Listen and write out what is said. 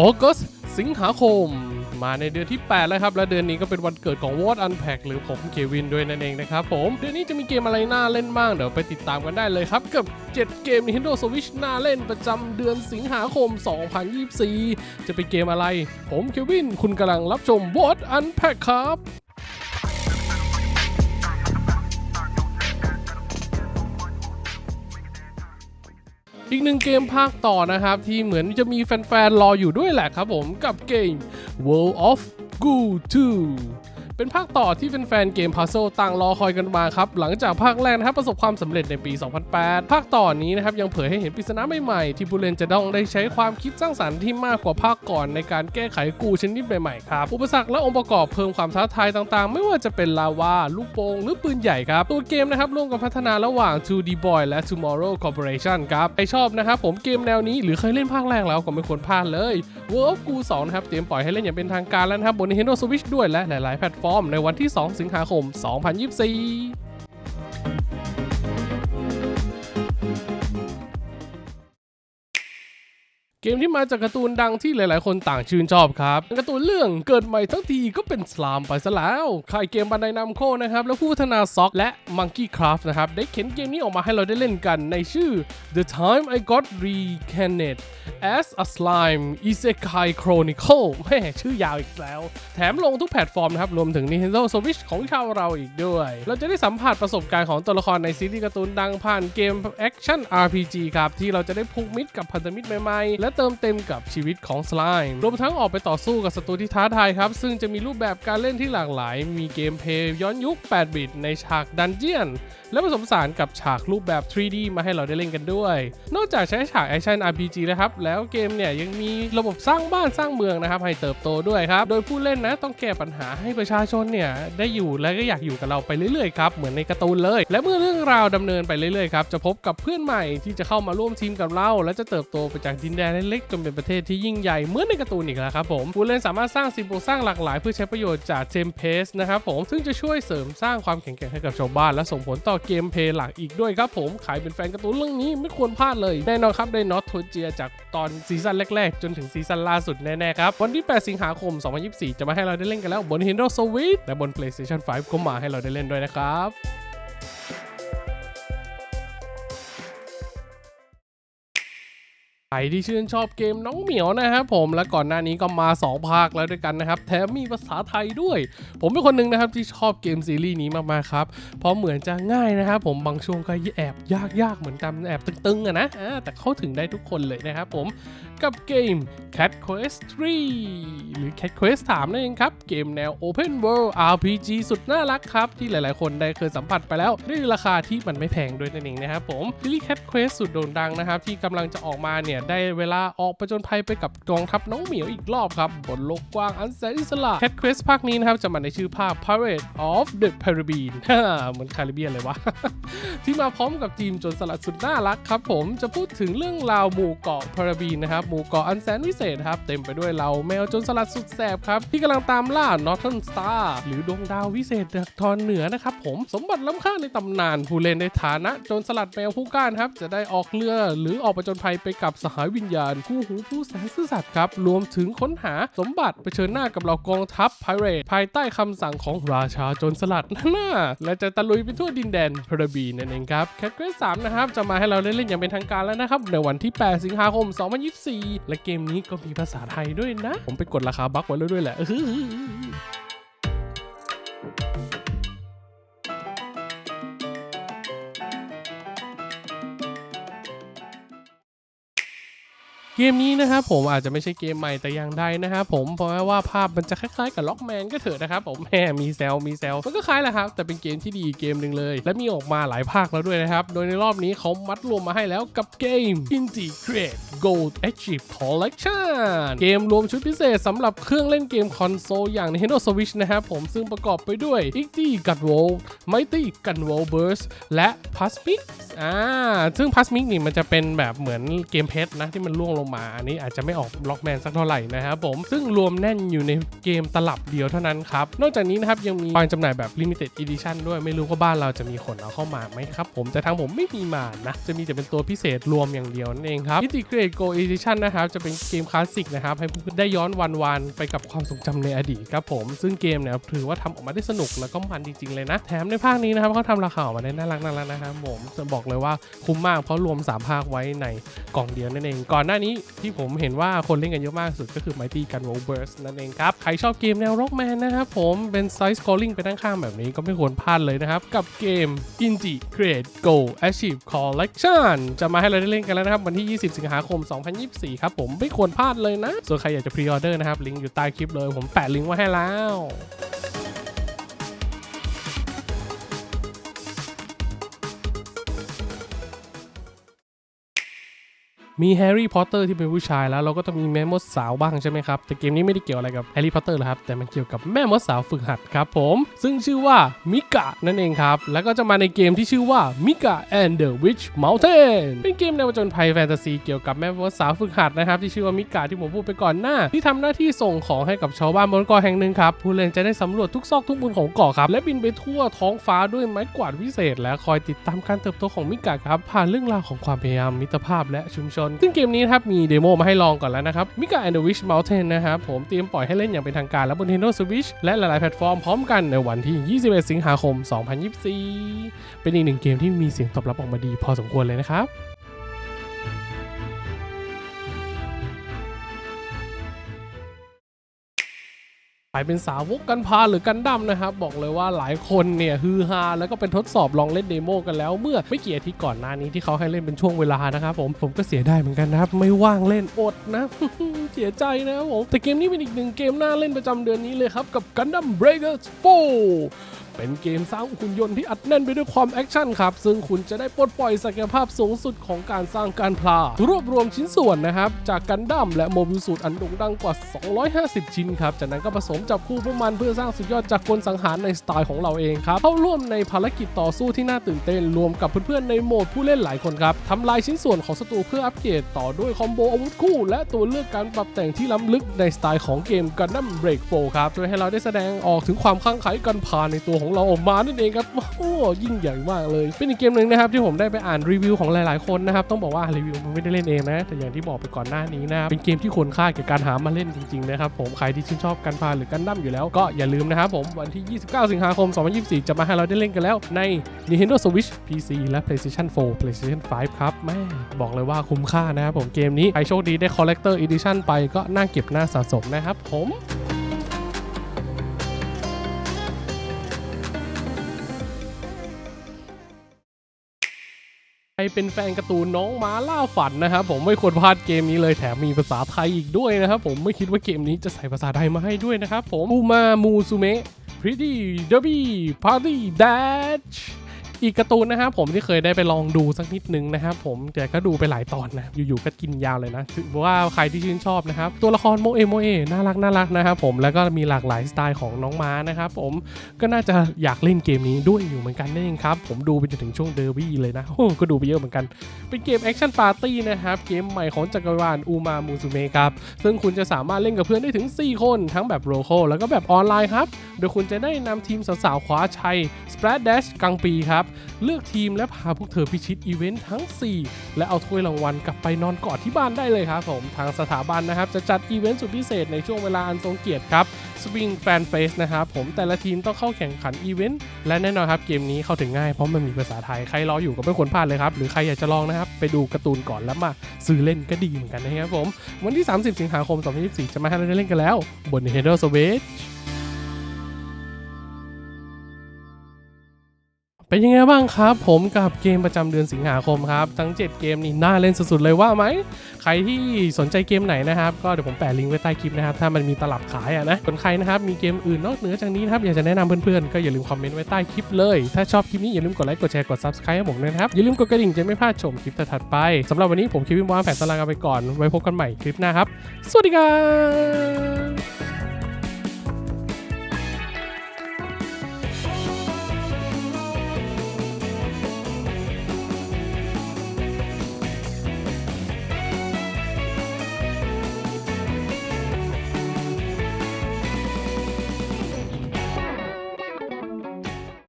ออกัสสิงหาคม มาในเดือนที่ 8 แล้วครับ และเดือนนี้ก็เป็นวันเกิดของวอตอันแพกหรือผมเควินด้วยนั่นเองนะครับผม เดือนนี้จะมีเกมอะไรน่าเล่นบ้าง เดี๋ยวไปติดตามกันได้เลยครับ กับ 7 เกม Nintendo Switch น่าเล่นประจำเดือนสิงหาคม 2024 จะเป็นเกมอะไร ผมเควิน คุณกำลังรับชมวอตอันแพกครับ อีกหนึ่งเกมภาคต่อนะครับ ที่เหมือนจะมีแฟนๆรออยู่ด้วยแหละครับผมกับเกม World of Goo 2 เป็นภาคต่อที่แฟนๆเกม Puzzle ต่างรอคอยกันมาครับ หลังจากภาคแรกนะครับประสบความสำเร็จในปี 2008 ภาคต่อนี้นะครับยังเผยให้เห็นปริศนาใหม่ๆ ที่ผู้เล่นจะต้องได้ใช้ความคิดสร้างสรรค์ที่มากกว่าภาคก่อนในการแก้ไขกูชนิดใหม่ๆครับ อุปสรรคและองค์ประกอบเพิ่มความท้าทายต่างๆ ไม่ว่าจะเป็นลาวาลูกโป่งหรือปืนใหญ่ครับ ตัวเกมนะครับร่วมกันพัฒนาระหว่าง 2D Boy และ Tomorrow Corporation ครับใครชอบนะครับผมเกมแนวนี้หรือเคยเล่นภาคแรกแล้วก็ไม่ควรพลาดเลย World of Goo 2นะครับเตรียมปล่อยให้เล่นอย่างเป็นทางการแล้วนะครับบน Nintendo Switch ด้วยและหลายๆแพลตฟอร์มในวันที่ 2 สิงหาคม 2024 เกมที่มาจากการ์ตูนดังที่หลาย ๆ คนต่างชื่นชอบครับการ์ตูนเรื่องเกิดใหม่ทั้งทีก็เป็นสลามไปซะแล้วค่ายเกมบันไดนำโคนะครับ และผู้พัฒนาซ็อกและ Monkey Craft นะครับ ได้เข็นเกมนี้ออกมาให้เราได้เล่นกันในชื่อ The Time I Got Recanted as a Slime Isekai Chronicle แม่ชื่อยาวอีกแล้ว แถมลงทุกแพลตฟอร์มนะครับ รวมถึง Nintendo Switch ของชาวเราอีกด้วย เราจะได้สัมผัสประสบการณ์ของตัวละครในซีรีส์การ์ตูนดังผ่านเกม Action RPG ครับที่เราจะได้ผูกมิตรกับพันธมิตรใหม่ ๆ และเติมเต็มกับชีวิตของสไลม์รวมทั้งออกไปต่อสู้กับศัตรูที่ท้าทายครับ ซึ่งจะมีรูปแบบการเล่นที่หลากหลาย มีเกมเพย์ย้อนยุค 8 บิต ในฉากดันเจียน และผสมผสานกับฉากรูปแบบ 3D มาให้เราได้เล่นกันด้วย นอกจากใช้ฉากแอคชั่น RPG แล้วครับ แล้วเกมเนี่ยยังมีระบบสร้างบ้านสร้างเมืองนะครับ ให้เติบโตด้วยครับ โดยผู้เล่นนะต้องแก้ปัญหาให้ประชาชนเนี่ยได้อยู่และก็อยากอยู่กับเราไปเรื่อยๆครับเหมือนในการ์ตูนเลย และเมื่อเรื่องราวดำเนินไปเรื่อยๆครับจะพบกับเพื่อนใหม่ที่จะเข้ามาร่วมทีมกับเรา และจะเติบโตไปจากดินแดนเล็กๆ จนเป็นประเทศที่ยิ่งใหญ่เหมือนในการ์ตูนอีกแล้วครับผมผู้เล่นสามารถสร้างสิ่งปลูกสร้างหลากหลาย เพื่อใช้ประโยชน์จากเทมเพสนะครับผมซึ่งจะช่วยเสริมสร้างความแข็งแกร่งให้กับชาวบ้าน และส่งผลต่อเกมเพลย์หลักอีกด้วยครับผมขายเป็นแฟนการ์ตูนเรื่องนี้ไม่ควรพลาดเลยแน่นอนครับได้น็อตโทเจียจากตอนซีซั่นแรกๆ จนถึงซีซั่นล่าสุดแน่ๆครับวันที่ 8 สิงหาคม 2024 จะมาให้เราได้เล่นกันแล้วบน Nintendo Switch และบน PlayStation 5 ก็มาให้เราได้เล่นด้วยนะครับ ใครที่ชื่นชอบเกมน้องเหมียวนะครับผมและก่อนหน้านี้ก็มา 2 ภาคแล้วด้วยกันนะครับแถมมีภาษาไทยด้วย ผมเป็นคนหนึ่งนะครับที่ชอบเกมซีรีส์นี้มากๆครับเพราะเหมือนจะง่ายนะครับผมบางช่วงก็แอบยากๆเหมือนกันแอบตึงๆอะนะแต่เข้าถึงได้ทุกคนเลยนะครับผม กับเกม Cat Quest 3 หรือ Cat Quest 3นั่นเองครับ เกมแนว Open World RPG สุดน่ารักครับ ที่หลายๆ คนได้เคยสัมผัสไปแล้ว ด้วยราคาที่มันไม่แพงด้วยนั่นเองนะครับผมซีรีส์ Cat Quest สุดโด่งดังนะครับ ที่กำลังจะออกมาเนี่ย ได้เวลาออกประจนภัยไปกับกองทัพน้องเหมียวอีกรอบครับ บนโลกกว้างอันแสนอิสระ Cat Quest ภาคนี้นะครับ จะมาในชื่อภาค Pirate of the Caribbean เหมือนคาริเบียนเลยวะที่มาพร้อมกับทีมจนสลัดสุดน่ารักครับผมจะพูดถึงเรื่องราวหมู่เกาะพาราบีนนะครับหมู่เกาะอันแสนวิเศษครับ เต็มไปด้วยเหล่าแมวจนสลัดสุดแสบครับ ที่กำลังตามล่า Northern Star หรือดวงดาววิเศษจากทอนเหนือนะครับผมสมบัติล้ำค่าในตำนานผู้เล่นในฐานะโจรสลัดแมวผู้ก้านครับ จะได้ออกเรือหรือออกประจนภัยไปกับสหายวิญญาณคู่หูผู้แสนซื่อสัตย์ครับรวมถึงค้นหาสมบัติเผชิญหน้ากับเหล่ากองทัพไพเรตภายใต้คำสั่งของราชาโจรสลัดนั่นน่ะและจะตะลุยไปทั่วดินแดนพราบีนั่นเองครับแคทเกรส3นะครับจะมาให้เราได้เล่นอย่างเป็นทางการแล้วนะครับในวันที่ 8 สิงหาคม 2024และเกมนี้ก็มีภาษาไทยด้วยนะ ผมไปกดราคาบัคไว้แล้วด้วยแหละ มนี้นะครับผมอาจจะไม่ใช่เกมใหม่แต่อย่างใดนะครับผมเพราะว่าภาพมันจะคล้ายๆกับล็อกแมนก็เถอะนะครับผมแหมมีแซลมีแซลมันก็คล้ายแหละครับ แต่เป็นเกมที่ดีเกมหนึ่งเลย และมีออกมาหลายภาคแล้วด้วยนะครับ โดยในรอบนี้เขามัดรวมมาให้แล้วกับเกม Integrate Gold Achieve Collection เกมรวมชุดพิเศษสำหรับเครื่องเล่นเกมคอนโซลอย่าง Nintendo Switch นะครับผมซึ่งประกอบไปด้วย i g t y g u t w o l Mighty g u n w o l Burst และ Pasmic อ่าซึ่ง Pasmic นี่มันจะเป็นแบบเหมือนเกมเพชรนะที่มันล่วงลงมา อันนี้อาจจะไม่ออกบล็อกแมนสักเท่าไหร่นะครับผมซึ่งรวมแน่นอยู่ในเกมตลับเดียวเท่านั้นครับ นอกจากนี้นะครับยังมีวางจำหน่ายแบบ Limited Edition ด้วยไม่รู้ว่าบ้านเราจะมีขนเอาเข้ามาไหมครับผมแต่ทางผมไม่มีมานะจะมีแต่เป็นตัวพิเศษรวมอย่างเดียวนั่นเองครับ Integrate Go Edition นะครับจะเป็นเกมคลาสสิกนะครับให้เพื่อนๆได้ย้อนวันวานไปกับความทรงจำในอดีตครับผมซึ่งเกมเนี่ยถือว่าทำออกมาได้สนุกแล้วก็มันจริงๆเลยนะ แถมในภาคนี้นะครับเขาทำราคาออกมาได้น่ารักน่ารักนะครับผมจะบอกเลยว่าคุ้มมากเพราะรวม 3 ภาคไว้ในกล่องเดียวนั่นเอง ก่อนหน้านี้ที่ผมเห็นว่าคนเล่นกันเยอะมากสุดก็คือ Mighty Gun Roll Burst นั่นเองครับ ใครชอบเกมแนว Rockman นะครับผมเป็นไซส์ scrolling ไปด้านข้างแบบนี้ก็ไม่ควรพลาดเลยนะครับ กับเกม Inji Create Go Achieve Collection จะมาให้เราได้เล่นกันแล้วนะครับ วันที่ 20 สิงหาคม 2024 ครับผมไม่ควรพลาดเลยนะ ส่วนใครอยากจะพรีออเดอร์นะครับลิงก์อยู่ใต้คลิปเลย ผมแปะลิงก์ไว้ให้แล้ว มีแฮร์รี่พอตเตอร์ที่เป็นผู้ชายแล้วเราก็ต้องมีแม่มดสาวบ้างใช่ไหมครับ แต่เกมนี้ไม่ได้เกี่ยวอะไรกับแฮร์รี่พอตเตอร์หรอกครับ แต่มันเกี่ยวกับแม่มดสาวฝึกหัดครับผม ซึ่งชื่อว่ามิกะนั่นเองครับ แล้วก็จะมาในเกมที่ชื่อว่ามิกะ and the Witch Mountain เป็นเกมแนวผจญภัยแฟนตาซีเกี่ยวกับแม่มดสาวฝึกหัดนะครับที่ชื่อว่ามิกะที่ผมพูดไปก่อนหน้า ที่ทำหน้าที่ส่งของให้กับชาวบ้านบนเกาะแห่งหนึ่งครับผู้เล่นจะได้สำรวจทุกซอกทุกมุมของเกาะครับและบินไปทั่วท้องฟ้าด้วยไม้กวาดวิเศษ และคอยติดตามการเติบโตของมิกะครับผ่านเรื่องราวของความพยายามมิตรภาพและชุมชนซึ่งเกมนี้ครับมีเดโมมาให้ลองก่อนแล้วนะครับ Mika and the Witch Mountain นะครับผมเตรียมปล่อยให้เล่นอย่างเป็นทางการแล้วบน Nintendo Switch และหลาย ๆ แพลตฟอร์มพร้อมกันในวันที่ 21 สิงหาคม 2024 เป็นอีกหนึ่งเกมที่มีเสียงตอบรับออกมาดีพอสมควรเลยนะครับ ใครเป็นสาวกกันพาหรือกันดั้มนะครับบอกเลยว่าหลายคนเนี่ยฮือฮาแล้วก็เป็นทดสอบลองเล่นเดโมกันแล้ว เมื่อไม่กี่อาทิตย์ก่อนหน้านี้ที่เขาให้เล่นเป็นช่วงเวลานะครับผมผมก็เสียได้เหมือนกันนะครับไม่ว่างเล่นอดนะเสียใจนะครับผมแต่เกมนี้เป็นอีกหนึ่งเกมน่าเล่นประจำเดือนนี้เลยครับกับ Gundam Breakers 4เป็นเกมสร้างหุ่นยนต์ที่อัดแน่นไปด้วยความแอคชั่นครับ ซึ่งคุณจะได้ปลดปล่อยศักยภาพสูงสุดของการสร้างการพลารวบรวมชิ้นส่วนนะครับ จากกันดั้มและโมบิลสูตรอันโด่งดังกว่า 250 ชิ้นครับ จากนั้นก็ผสมจับคู่พวกมันเพื่อสร้างสุดยอดจากกลสังหารในสไตล์ของเราเองครับเข้าร่วมในภารกิจต่อสู้ที่น่าตื่นเต้นรวมกับเพื่อนๆในโหมดผู้เล่นหลายคนครับทำลายชิ้นส่วนของศัตรูเพื่ออัปเกรดต่อด้วยคอมโบอาวุธคู่ และตัวเลือกการปรับแต่งที่ล้ำลึกในสไตล์ของเกม Gundam Break 4ครับช่วยให้เราได้แสดงออกถึงความคลั่งไคล้กันพาในตัวของเราออกมานั่นเองครับโอ้ยิ่งใหญ่มากเลย เป็นอีกเกมหนึ่งนะครับที่ผมได้ไปอ่านรีวิวของหลายๆคนนะครับต้องบอกว่ารีวิวมันไม่ได้เล่นเองนะ แต่อย่างที่บอกไปก่อนหน้านี้นะครับเป็นเกมที่ควรค่าแก่การหามาเล่นจริงๆนะครับผมใครที่ชื่นชอบกันพาหรือกันดั้มอยู่แล้วก็อย่าลืมนะครับผมวันที่ 29 สิงหาคม 2024 จะมาให้เราได้เล่นกันแล้วใน Nintendo Switch PC และ PlayStation 4 PlayStation 5 ครับแม่บอกเลยว่าคุ้มค่านะครับผมเกมนี้ใครโชคดีได้ Collector Edition ไปก็น่าเก็บน่าสะสมนะครับผม เป็นแฟนการ์ตูนน้องม้าล่าฝันนะครับผมไม่ควรพลาดเกมนี้เลยแถมมีภาษาไทยอีกด้วยนะครับผมไม่คิดว่าเกมนี้จะใส่ภาษาไทยมาให้ด้วยนะครับผมอูมามูซูเมะ Pretty Derby Party Dash อีกการ์ตูนนะครับผมที่เคยได้ไปลองดูสักนิดนึงนะครับผมแต่ก็ดูไปหลายตอนนะอยู่ๆก็กินยาวเลยนะถือว่าใครที่ชื่นชอบนะครับตัวละครโมเอโมเอน่ารักน่ารักนะครับผมแล้วก็มีหลากหลายสไตล์ของน้องม้านะครับผมก็น่าจะอยากเล่นเกมนี้ด้วยอยู่เหมือนกันนั่นเองครับผมดูไปจนถึงช่วงเดอร์บี้เลยนะโอ้ก็ดูไปเยอะเหมือนกัน เป็นเกมแอคชั่นปาร์ตี้นะครับเกมใหม่ของจักรวาลอูมามูซูเมะครับซึ่งคุณจะสามารถเล่นกับเพื่อนได้ถึง 4 คนทั้งแบบโรโคแล้วก็แบบออนไลน์ครับโดยคุณจะได้นำทีมสาวๆคว้าชัย Splat Dash กลางปีครับเลือกทีมและพาพวกเธอพิชิตอีเวนต์ทั้ง 4 และเอาถ้วยรางวัลกลับไปนอนกอดที่บ้านได้เลยครับผมทางสถาบันนะครับ จะจัดอีเวนต์สุดพิเศษในช่วงเวลาอันทรงเกียรติครับ Swing Fan Fest นะครับผมแต่ละทีมต้องเข้าแข่งขันอีเวนต์และแน่นอนครับเกมนี้เข้าถึงง่ายเพราะมันมีภาษาไทยใครรออยู่ก็ไม่ควรพลาดเลยครับ หรือใครอยากจะลองนะครับ ไปดูการ์ตูนก่อนแล้วมาซื้อเล่นก็ดีเหมือนกันนะครับผม วันที่ 30 สิงหาคม 2024 จะมาให้เราได้เล่นกันแล้ว บน Nintendo Switch เป็นยังไงบ้างครับ ผมกับเกมประจำเดือนสิงหาคมครับ ทั้ง 7 เกมนี่น่าเล่นสุดๆเลยว่าไหม ใครที่สนใจเกมไหนนะครับ ก็เดี๋ยวผมแปะลิงก์ไว้ใต้คลิปนะครับ ถ้ามันมีตลับขายอะนะคนใครนะครับ มีเกมอื่นนอกเหนือจากนี้นะครับ อยากจะแนะนำเพื่อนๆ ก็อย่าลืมคอมเมนต์ไว้ใต้คลิปเลย ถ้าชอบคลิปนี้อย่าลืมกดไลค์ กดแชร์ กด subscribe ให้ผมด้วยนะครับ อย่าลืมกดกระดิ่งจะไม่พลาดชมคลิปถัดๆไปสำหรับวันนี้ผมคิดวิมวางแผนตารางกันไปก่อน ไว้พบกันใหม่คลิปหน้าครับ สวัสดีครับ